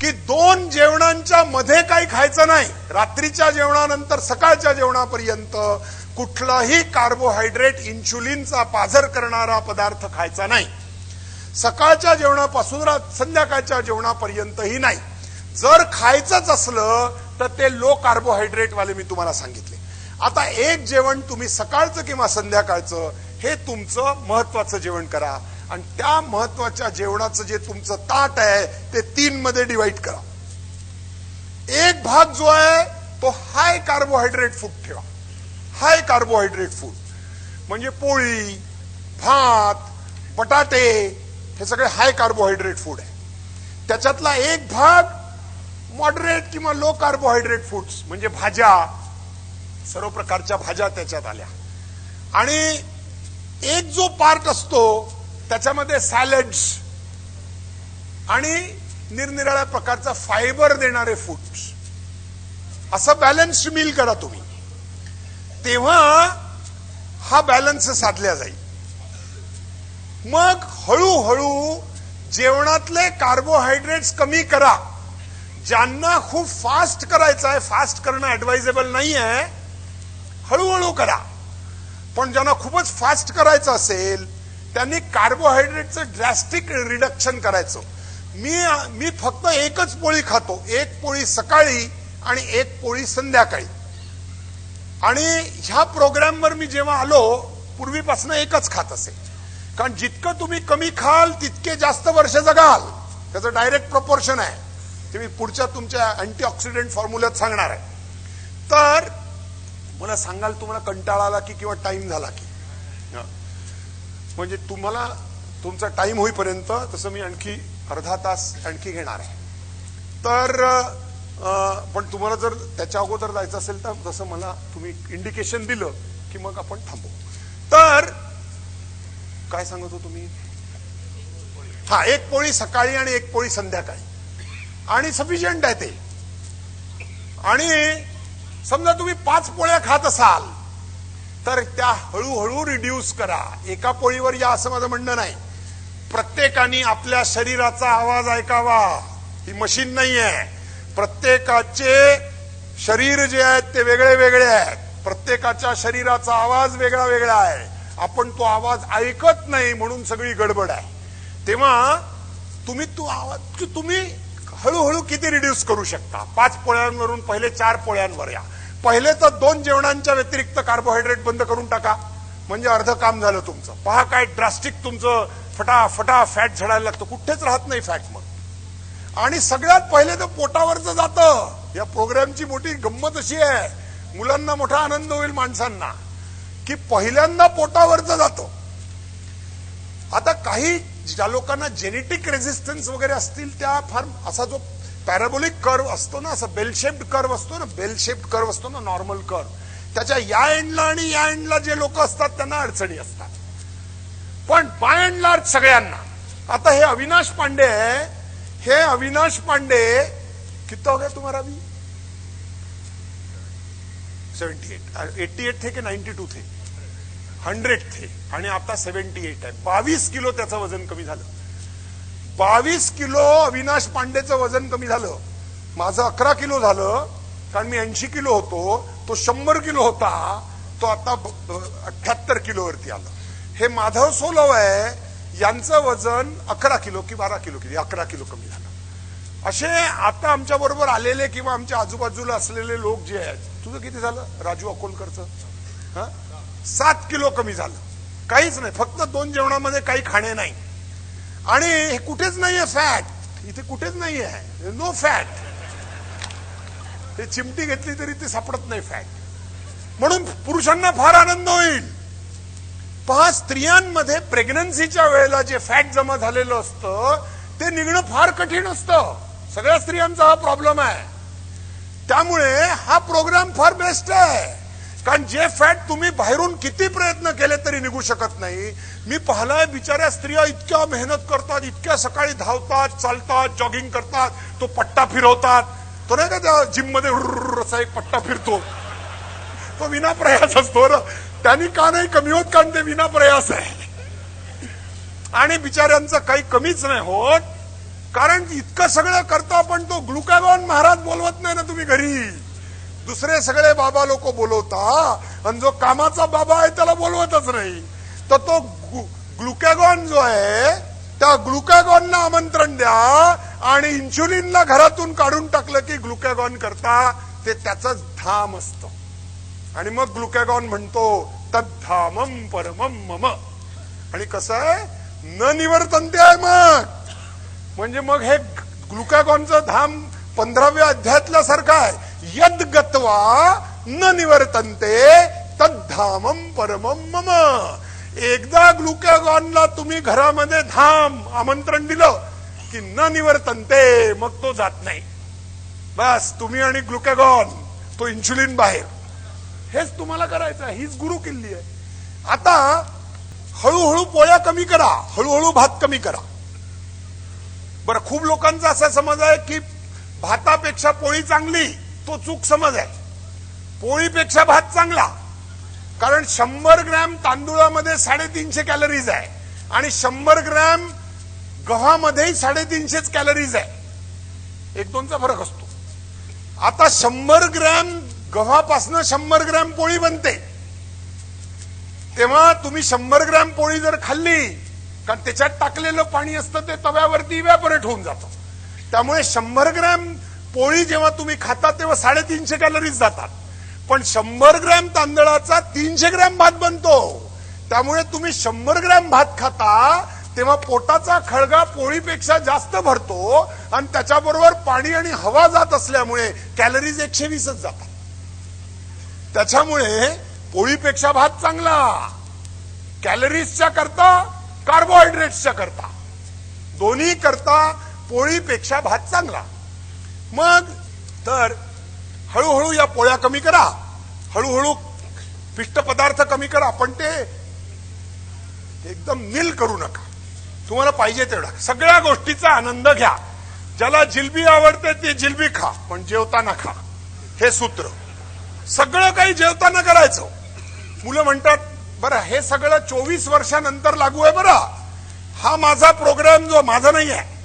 की दोन जेवणांच्या मध्ये काही खायचं नाही. रात्रीच्या जेवणानंतर सकाळच्या जेवणापर्यंत कुठलाही कार्बोहायड्रेट इन्शुलिनचा पाझर करणारा पदार्थ खायचा नाही. सकाळच्या जेवणापासून संध्याकाळच्या जेवणापर्यंतही नाही. जर खायचंच असलं तर ते लो कार्बोहायड्रेट वाले मी तुम्हाला सांगितले. आता एक जेवण तुम्ही सकाळचं किंवा संध्याकाळचं हे तुमचं महत्वाचं जेवण करा. आणि त्या महत्त्वाच्या जेवणाचं जे तुमचं ताट आहे ते तीन मध्ये डिवाइड करा. एक भाग जो आहे तो हाय कार्बोहायड्रेट फूड ठेवा. हाय कार्बोहायड्रेट फूड म्हणजे पोळी भात बटाटे हे सगळे हाय कार्बोहायड्रेट फूड आहे. त्याच्यातला एक भाग मॉडरेट किंवा लो कार्बोहायड्रेट फूड्स म्हणजे भाज्या. सर्व प्रकारच्या भाज्या त्याच्यात आल्या. आणि एक जो पार्ट असतो त्याच्यामध्ये सॅलड्स आणि निरनिराळ्या प्रकारचा फायबर देणारे फूड्स असं बॅलन्स्ड मील करा तुम्ही. तेव्हा हा बॅलन्स साधल्या जाईल. मग हळूहळू जेवणातले कार्बोहायड्रेट्स कमी करा. ज्यांना खूप फास्ट करायचं आहे फास्ट करणं ऍडवायझेबल नाही आहे हळूहळू करा. पण ज्यांना खूपच फास्ट करायचं असेल त्यांनी कार्बोहायड्रेटचं ड्रॅस्टिक रिडक्शन करायचं. मी मी फक्त एकच पोळी खातो. एक पोळी सकाळी आणि एक पोळी संध्याकाळी. आणि ह्या प्रोग्रामवर मी जेव्हा आलो पूर्वीपासून एकच खात असे. कारण जितकं तुम्ही कमी खाल तितके जास्त वर्ष जगाल. त्याचं डायरेक्ट प्रपोर्शन आहे. ते मी पुढच्या तुमच्या अँटीऑक्सिडंट फॉर्म्युल्यात सांगणार आहे. तर मला सांगाल तुम्हाला कंटाळा आला की किंवा टाइम झाला की. म्हणजे तुम्हाला तुमचा टाइम होईपर्यंत तसं मी आणखी अर्धा तास आणखी घेणार आहे. तर पण तुम्हाला जर त्याच्या अगोदर जायचं असेल तर जसं मला तुम्ही इंडिकेशन दिलं की मग आपण थांबू. तर काय सांगत हो तुम्ही हा एक पोळी सकाळी आणि एक पोळी संध्याकाळी. आणि सफिशियंट आहे ते. आणि समजा तुम्ही पाच पोळ्या खात असाल तर त्या हळूहळू रिड्यूस करा. एका पोळीवर या असं माझं म्हणणं नाही. प्रत्येकाने आपल्या शरीराचा आवाज ऐकावा. ही मशीन नाही आहे प्रत्येकाचे शरीर जे आहेत ते वेगळे वेगळे आहेत. प्रत्येकाच्या शरीराचा आवाज वेगळा वेगळा आहे. आपण तो आवाज ऐकत नाही म्हणून सगळी गडबड आहे. तेव्हा तुम्ही तो आवाज तुम्ही हळूहळू किती रिड्यूस करू शकता? पाच पोळ्यांवरून पहिले चार पोळ्यांवर या. पहिले तर दोन जेवणांच्या व्यतिरिक्त कार्बोहायड्रेट बंद करून टाका. म्हणजे अर्ध काम झालं तुमचं. पहा काय ड्रास्टिक तुमचं फटाफटा फॅट झडायला लागतं. कुठेच राहत नाही फॅट मग. आणि सगळ्यात पहिले तर पोटावरचं जातं. या प्रोग्रामची मोठी गंमत अशी आहे. मुलांना मोठा आनंद होईल माणसांना. की पहिल्यांदा पोटावरचं जातं. आता काही ज्या लोकांना जेनेटिक रेझिस्टन्स वगैरे असतील त्या फार असा जो पॅराबोलिक कर्व असतो ना असं बेलशेप्ड कर्व असतो ना बेलशेप्ड कर्व असतो ना नॉर्मल कर्व त्याच्या या एंडला आणि या एंडला जे लोक असतात त्यांना अडचणी असतात. पण बाय अँड लार्ज सगळ्यांना. आता हे अविनाश पांडे आहे. हे अविनाश पांडे कितना हो गया तुम्हारा अभी? सेवेंटी एट एट्टी एट थे की नाईन्टी टू थे? हंड्रेड थे. आणि आता सेव्हन्टी एट आहे. बावीस किलो त्याचं वजन कमी झालं. बावीस किलो अविनाश पांडेचं वजन कमी झालं. माझं अकरा किलो झालं कारण मी ऐंशी किलो होतो तो शंभर किलो होता तो आता अठ्याहत्तर किलोवरती आलं. हे माधव सोलव आहे यांचं वजन अकरा किलो की बारा किलो किती अकरा किलो कमी झालं. असे आता आमच्या बरोबर आलेले किंवा आमच्या आजूबाजूला असलेले लोक जे आहेत तुझं किती झालं? राजू अकोलकरचं. हा? सात किलो कमी झालं. काहीच नाही फक्त दोन जेवणामध्ये काही खाणे नाही. आणि हे कुठेच नाहीये फॅट इथे कुठेच नाही आहे नो फॅट ते चिमटी घेतली तरी ते सापडत नाही फॅट म्हणून पुरुषांना फार आनंद होईल. पहा स्त्रियांमध्ये प्रेग्नन्सीच्या वेळेला जे फॅट जमा झालेलं असतं ते निघणं फार कठीण असतं. सगळ्या स्त्रियांचा हा प्रॉब्लेम आहे. त्यामुळे हा प्रोग्राम फार बेस्ट आहे. कारण जे फॅट तुम्ही बाहेरून किती प्रयत्न केले तरी निघू शकत नाही. मी पाहलाय बिचाऱ्या स्त्रिया इतक्या मेहनत करतात इतक्या सकाळी धावतात चालतात जॉगिंग करतात तो पट्टा फिरवतात. तो नाही का त्या जिममध्ये असा एक पट्टा फिरतो? तो विना प्रयास असतो ना त्यांनी का नाही कमी होत? कारण ते विना प्रयास आहे. आणि बिचाऱ्यांचं काही कमीच नाही होत. कारण इतकं सगळं करता पण तो ग्लुकॅगॉन महाराज बोलवत नाही ना तुम्ही घरी. दुसरे सगळे बाबा लोक बोलवता आणि जो कामाचा बाबा आहे त्याला बोलवतच नाही. तर तो ग्लुकॅगॉन जो आहे त्या ग्लुकॅगॉनना आमंत्रण द्या आणि इन्शुलिनला घरातून काढून टाकलं की ग्लुकॅगॉन करता ते त्याच धाम असतं. आणि मग ग्लुकॅगॉन म्हणतो तद्धामम परमम मम. आणि कसं आहे? न निवर्तनते आहे मग. म्हणजे मग हे ग्लुकॅगॉनचं धाम पंधराव्या अध्यायातल्या सारखं आहे. यद गत्वा न निवर्तनते तद्धामम परमम मम. एकदा ग्लुकॅगॉनला तुम्ही घरामध्ये धाम आमंत्रण दिलं की न निवर्तनते मग तो जात नाही. बस तुम्ही आणि ग्लुकॅगॉन तो इन्शुलिन बाहेर. हेच तुम्हाला करायचं आहे हीच गुरु किल्ली आहे. आता हळूहळू पोळ्या कमी करा हळूहळू भात कमी करा. बरं खूप लोकांचा असा समज आहे की भातापेक्षा पोळी चांगली तो चूक समज आहे. पोळीपेक्षा भात चांगला. कारण शंभर ग्रॅम तांदूळामध्ये साडेतीनशे कॅलरीज आहे. आणि शंभर ग्रॅम गव्हामध्येही साडेतीनशेच कॅलरीज आहे. एक दोनचा फरक असतो. आता शंभर ग्रॅम गव्हापासनं शंभर ग्रॅम पोळी बनते. तेव्हा तुम्ही शंभर ग्रॅम पोळी जर खाल्ली कारण त्याच्यात टाकलेलं पाणी असतं ते तव्यावरती व्यापरेट होऊन जातं. त्यामुळे शंभर ग्रॅम पोळी जेव्हा तुम्ही खाता तेव्हा साडेतीनशे कॅलरीज जातात. पण शंभर ग्रॅम तांदळाचा तीनशे ग्रॅम भात बनतो. त्यामुळे तुम्ही शंभर ग्रॅम भात खाता तेव्हा पोटाचा खळगा पोळीपेक्षा जास्त भरतो आणि त्याच्याबरोबर पाणी आणि हवा जात असल्यामुळे कॅलरीज एकशे वीसच जातात. त्याच्यामुळे पोळीपेक्षा भात चांगला. कॅलरीजच्या करता कार्बोहायड्रेट्सच्या करता. दोन्ही करता पोळीपेक्षा भात चांगला. मग तर हळूहळू या पोळ्या कमी करा. हळूहळू पिष्ट पदार्थ कमी करा पण ते एकदम नील करू नका. तुम्हाला पाहिजे तेवढा. सगळ्या गोष्टीचा आनंद घ्या. ज्याला जिलबी आवडते ती जिलबी खा पण जेवताना खा. हे सूत्र. सगळं काही जेवताना करायचं. मुलं म्हणतात बरं हे सगळं चोवीस वर्षानंतर लागू आहे बरं. हा माझा प्रोग्राम जो माझा नाही आहे.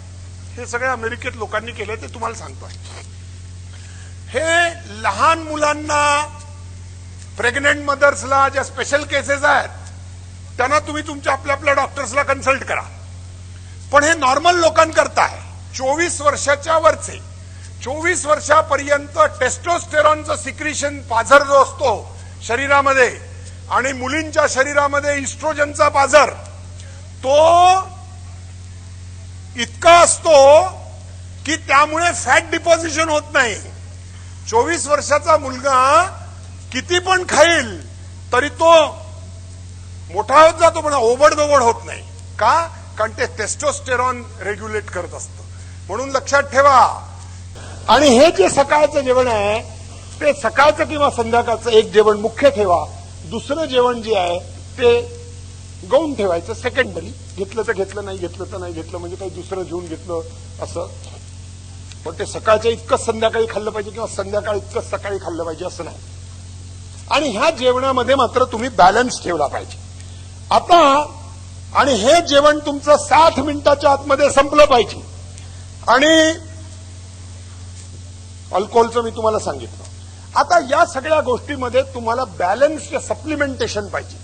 हे सगळ्या अमेरिकेत लोकांनी केलं ते तुम्हाला सांगतोय हे लहान मुलांना प्रेग्नेंट मदर्सला ज्या स्पेशल केसेस आहेत त्यांना तुम्ही तुमच्या आपल्या आपल्या डॉक्टर्सला कन्सल्ट करा. पण हे नॉर्मल लोकांकरता आहे चोवीस वर्षाच्या वरचे चोवीस वर्षापर्यंत टेस्टोस्टेरॉनचं सिक्रिशन पाझर जो असतो शरीरामध्ये आणि मुलींच्या शरीरामध्ये इस्ट्रोजनचा पाझर तो इतका असतो की त्यामुळे फॅट डिपॉझिशन होत नाही. चोवीस वर्षाचा मुलगा किती पण खाईल तरी तो मोठा होत जातो पण ओबडदोबड होत नाही. का? कारण ते टेस्टोस्टेरॉन रेग्युलेट करत असतं. म्हणून लक्षात ठेवा. आणि हे जे सकाळचं जेवण आहे ते सकाळचं किंवा संध्याकाळचं एक जेवण मुख्य ठेवा. दुसरं जेवण जे आहे ते गौण ठेवायचं सेकंडली घेतलं तर घेतलं नाही घेतलं तर नाही घेतलं म्हणजे काही दुसरं घेऊन घेतलं असं. पण ते सकाळच्या इतकंच संध्याकाळी खाल्लं पाहिजे किंवा संध्याकाळी इतकंच सकाळी खाल्लं पाहिजे असं नाही. आणि ह्या जेवणामध्ये मात्र तुम्ही बॅलन्स ठेवला पाहिजे. आता आणि हे जेवण तुमचं साठ मिनिटाच्या आतमध्ये संपलं पाहिजे. आणि अल्कोहोलचं मी तुम्हाला सांगितलं. आता या सगळ्या गोष्टीमध्ये तुम्हाला बॅलन्स सप्लिमेंटेशन पाहिजे.